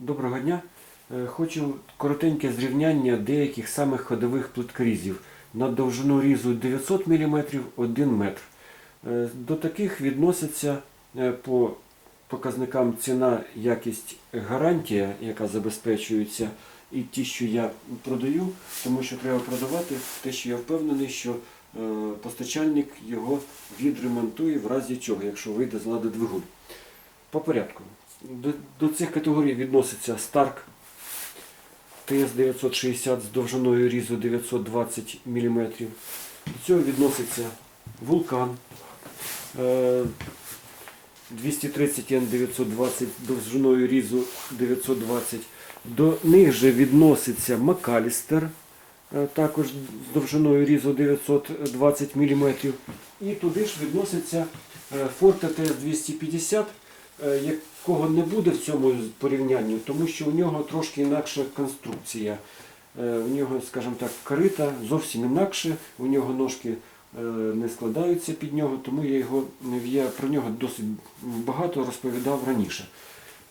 Доброго дня. Е, Хочу коротеньке зрівняння деяких самих ходових плиткорізів. На довжину різу 900 мм 1 метр. Е, До таких відносяться е, по показникам ціна, якість, гарантія, яка забезпечується, і ті, що я продаю, тому що треба продавати те, що я впевнений, що постачальник його відремонтує в разі чого, якщо вийде з ладу двигун. По порядку. До, до цих категорій відноситься Stark TS960 з довжиною різу 920 мм. До цього відноситься Vulcan е, 230 N920 довжиною різу 920. До них же відноситься McAllister, е, також з довжиною різу 920 мм. І туди ж відноситься е, Forte TS250, е, якого не буде в цьому порівнянні, тому що у нього трошки інакша конструкція. Е, У нього, скажімо так, корита зовсім інакше, у нього ножки е, не складаються під нього, тому я, його, я про нього досить багато розповідав раніше.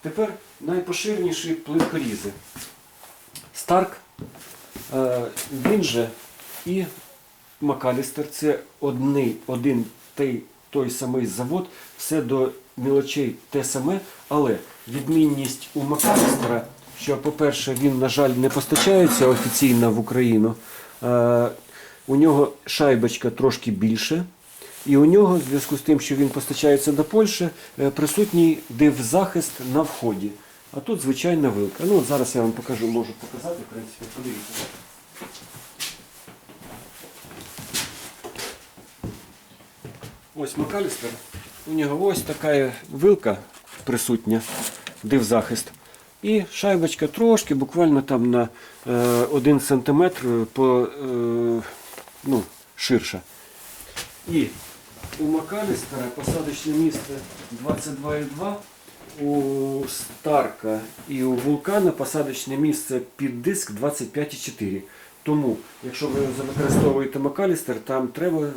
Тепер найпоширеніші плиткорізи. Старк, е, він же і Макалістер це одний, один той, той самий завод, все до мілочей те саме, але відмінність у Макалістера, що, по-перше, він, на жаль, не постачається офіційно в Україну. Е, у нього шайбочка трошки більше. І у нього, в зв'язку з тим, що він постачається до Польщі, е, присутній див-захист на вході. А тут звичайна вилка. Ну, от зараз я вам покажу, можу показати, в принципі, подивіться. Ось Макалістер. У нього ось така вилка присутня, див-захист. І шайбочка трошки, буквально там на е, 1 см по, е, ну, ширша. І у Макалістера посадочне місце 22,2, у Старка і у Вулкана посадочне місце під диск 25,4. Тому, якщо ви використовуєте Макалістер, там треба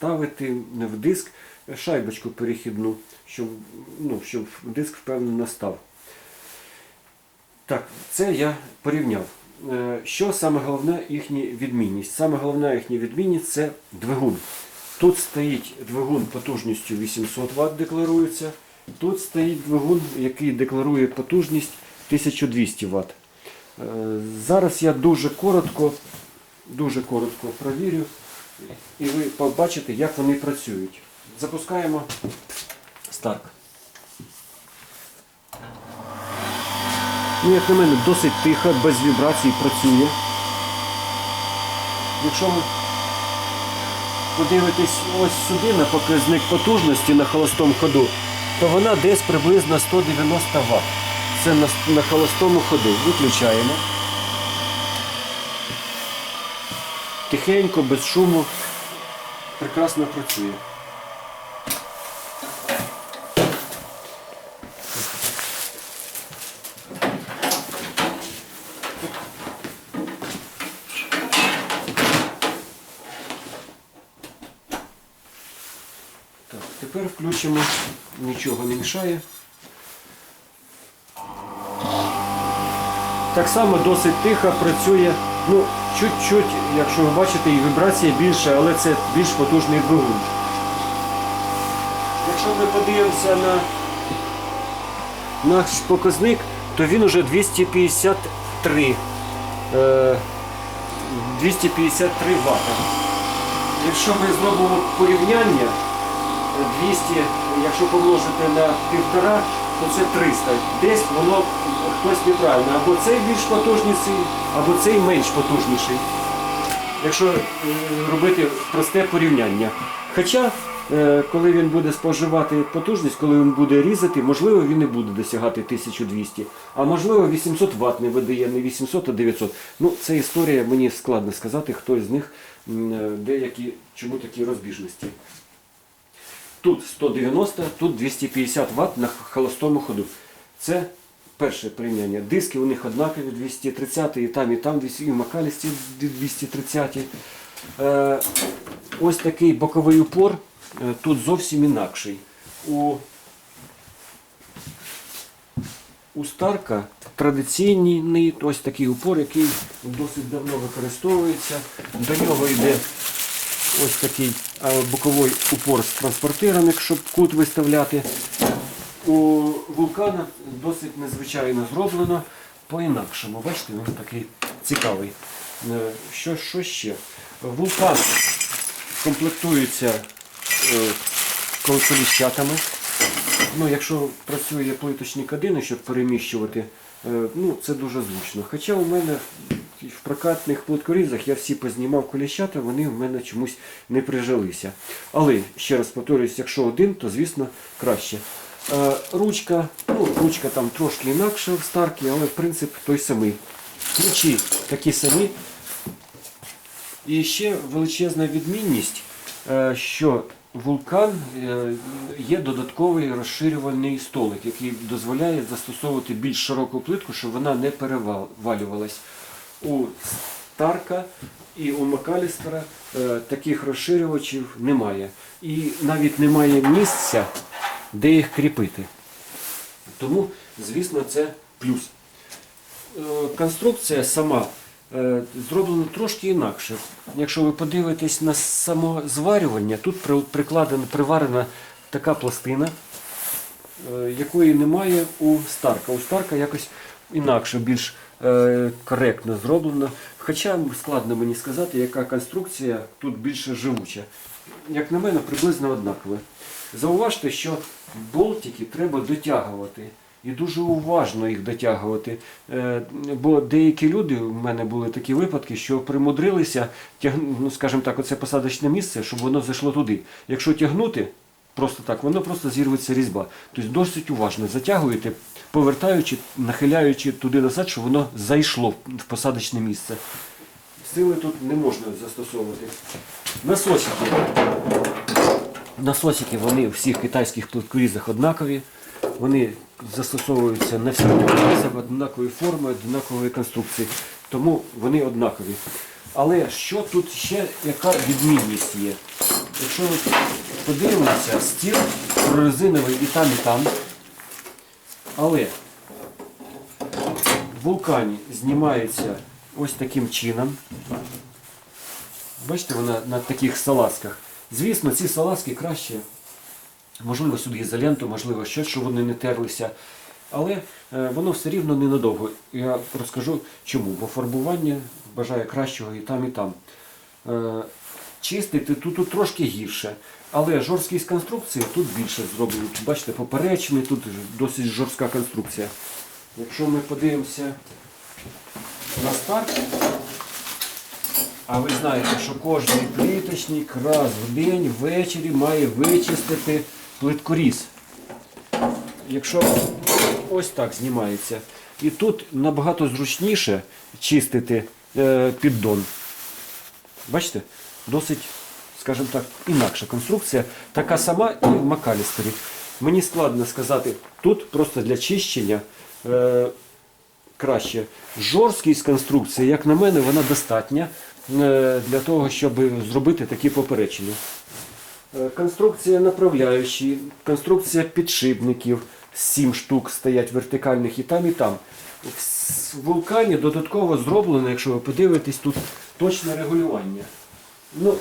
ставити в диск шайбочку перехідну, щоб, ну, щоб диск впевнено став. Так, це я порівняв. Е, Що саме головне їхня відмінність? Саме головна їхня відмінність це двигун. Тут стоїть двигун потужністю 800 Вт декларується. Тут стоїть двигун, який декларує потужність 1200 Вт. Е, Зараз я дуже коротко, дуже коротко провірю, і ви побачите, як вони працюють. Запускаємо старт. Ну, як на мене, досить тихо, без вібрацій працює. Якщо ви подивитесь ось сюди на показник потужності на холостому ходу, то вона десь приблизно 190 Вт. Це на, на холостому ходу. Виключаємо. Тихенько, без шуму. Прекрасно працює. Так, тепер включимо, нічого не мішає. Так само досить тихо працює. Ну, чуть-чуть, якщо ви бачите, і вібрація більша, але це більш потужний двигун. Якщо ми подивимося на наш показник, то він уже 253, е, 253 Вт. Якщо ми зробимо порівняння, 200, якщо помножити на півтора, то це 300. Десь воно хтось неправильно. Або цей більш потужніший, або цей менш потужніший. Якщо е, робити просте порівняння. Хоча, е, коли він буде споживати потужність, коли він буде різати, можливо, він не буде досягати 1200, а можливо 800 Вт не видає, не 800, а 900. Ну, це історія, мені складно сказати, хто з них, е, деякі, чому такі розбіжності. Тут 190, тут 250 Вт на холостому ходу. Це перше порівняння. Диски у них однакові, 230 і там, і там, і в Макалісті 230. Е, ось такий боковий упор, е, тут зовсім інакший. У, у Старка традиційний ось такий упор, який досить давно використовується. До нього йде ось такий е, боковий упор з транспортиром, щоб кут виставляти. У вулкана досить незвичайно зроблено по-інакшому. Бачите, він такий цікавий. Е, Що, що ще? Вулкан комплектується е. Ну, якщо працює плиточні кадини, щоб переміщувати, ну, це дуже зручно. Хоча у мене в прокатних плиткорізах я всі познімав коліщата, вони в мене чомусь не прижилися. Але, ще раз повторюсь, якщо один, то звісно краще. Е, Ручка, ну, ручка там трошки інакша в старкі, але принцип той самий. Ключі такі самі. І ще величезна відмінність, е, що вулкан е, є додатковий розширювальний столик, який дозволяє застосовувати більш широку плитку, щоб вона не перевалювалась. У Старка і у Макалістера е, таких розширювачів немає. І навіть немає місця, де їх кріпити. Тому, звісно, це плюс. Е, Конструкція сама е, зроблена трошки інакше. Якщо ви подивитесь на само зварювання, тут прикладена, приварена така пластина, якої немає у Старка. У Старка якось інакше, більш коректно зроблено. Хоча складно мені сказати, яка конструкція тут більше живуча. Як на мене, приблизно однакове. Зауважте, що болтики треба дотягувати. І дуже уважно їх дотягувати. Е, Бо деякі люди, у мене були такі випадки, що примудрилися ну, скажімо так, оце посадочне місце, щоб воно зайшло туди. Якщо тягнути, просто так, воно просто зірветься різьба. Тобто досить уважно затягуєте, повертаючи, нахиляючи туди назад, щоб воно зайшло в посадочне місце. Сили тут не можна застосовувати. Насосики. Насосики вони у всіх китайських плиткорізах однакові. Вони застосовуються на всіх плиткорізах однакової форми, однакової конструкції. Тому вони однакові. Але що тут ще, яка відмінність є? Якщо ви подивимося, стіл прорезиновий і там, і там. Але в вулкані знімається ось таким чином. Бачите, вона на таких салазках. Звісно, ці салазки краще, можливо, сюди ізоленту, можливо, щось, щоб вони не терлися. Але е, воно все рівно ненадовго. Я розкажу чому. Бо фарбування бажає кращого і там, і там. Чистити тут, трошки гірше. Але жорсткість конструкції тут більше зроблено. Бачите, поперечний, тут досить жорстка конструкція. Якщо ми подивимося на старт, а ви знаєте, що кожен плиточник раз в день ввечері має вичистити плиткоріз. Якщо ось так знімається. І тут набагато зручніше чистити е, піддон. Бачите? Досить, скажімо так, інакша конструкція. Така сама і в Макалістері. Мені складно сказати, тут просто для чищення е, краще. Жорсткість конструкції, як на мене, вона достатня е, для того, щоб зробити такі поперечення. Е, Конструкція направляючі, конструкція підшипників, 7 штук стоять вертикальних і там, і там. В вулкані додатково зроблено, якщо ви подивитесь, тут точне регулювання. Ну,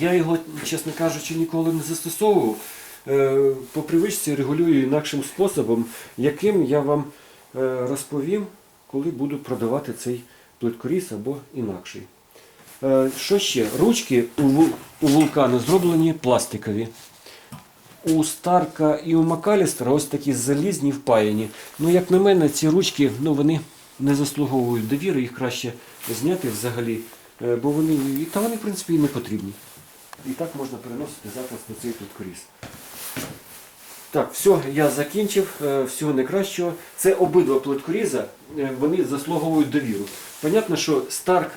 я його, чесно кажучи, ніколи не застосовував. Е, По привичці регулюю інакшим способом, яким я вам е, розповім, коли буду продавати цей плиткоріз або інакший. Е, Що ще? Ручки у, вул- у вулкану зроблені пластикові. У Старка і у Макалістера ось такі залізні впаяні. Ну, як на мене, ці ручки ну, вони не заслуговують довіри, їх краще зняти взагалі, бо вони, та вони, в принципі, і не потрібні. І так можна переносити запас на цей плиткоріз. Так, все, я закінчив. Е, Всього найкращого. Це обидва плиткоріза, е, вони заслуговують довіру. Понятно, що Старк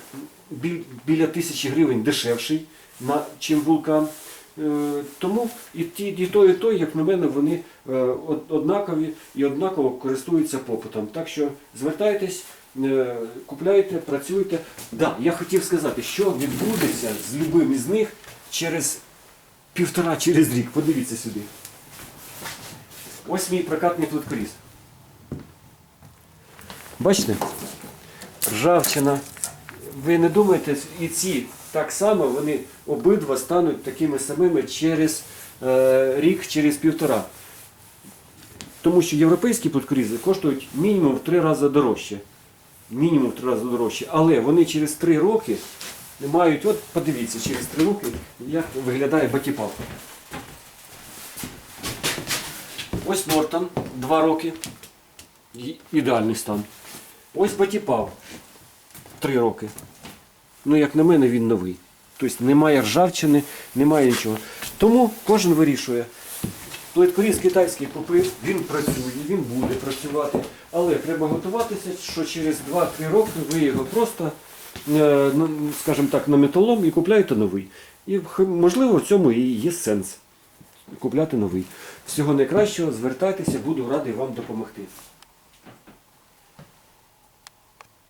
біля тисячі гривень дешевший, чим вулкан. Е, Тому і ті, і той, і той, як на мене, вони е, однакові і однаково користуються попитом. Так що звертайтесь, е, купляйте, працюйте. Да, я хотів сказати, що відбудеться з любим із них через півтора через рік. Подивіться сюди. Ось мій прокатний плиткоріз. Бачите? Ржавчина. Ви не думаєте, і ці так само вони обидва стануть такими самими через е, рік, через півтора. Тому що європейські плиткорізи коштують мінімум в три рази дорожче. Мінімум в три рази дорожче. Але вони через три роки не мають, от подивіться, через три роки, як виглядає батіпал. Ось Нортон, два роки. Ідеальний стан. Ось батіпав. Три роки. Ну, як на мене, він новий. Тобто немає ржавчини, немає нічого. Тому кожен вирішує. Плиткоріз китайський купив, він працює, він буде працювати. Але треба готуватися, що через 2-3 роки ви його просто, е, ну, скажімо так, на металом і купляєте новий. І можливо в цьому і є сенс купляти новий. Всього найкращого, звертайтеся, буду радий вам допомогти.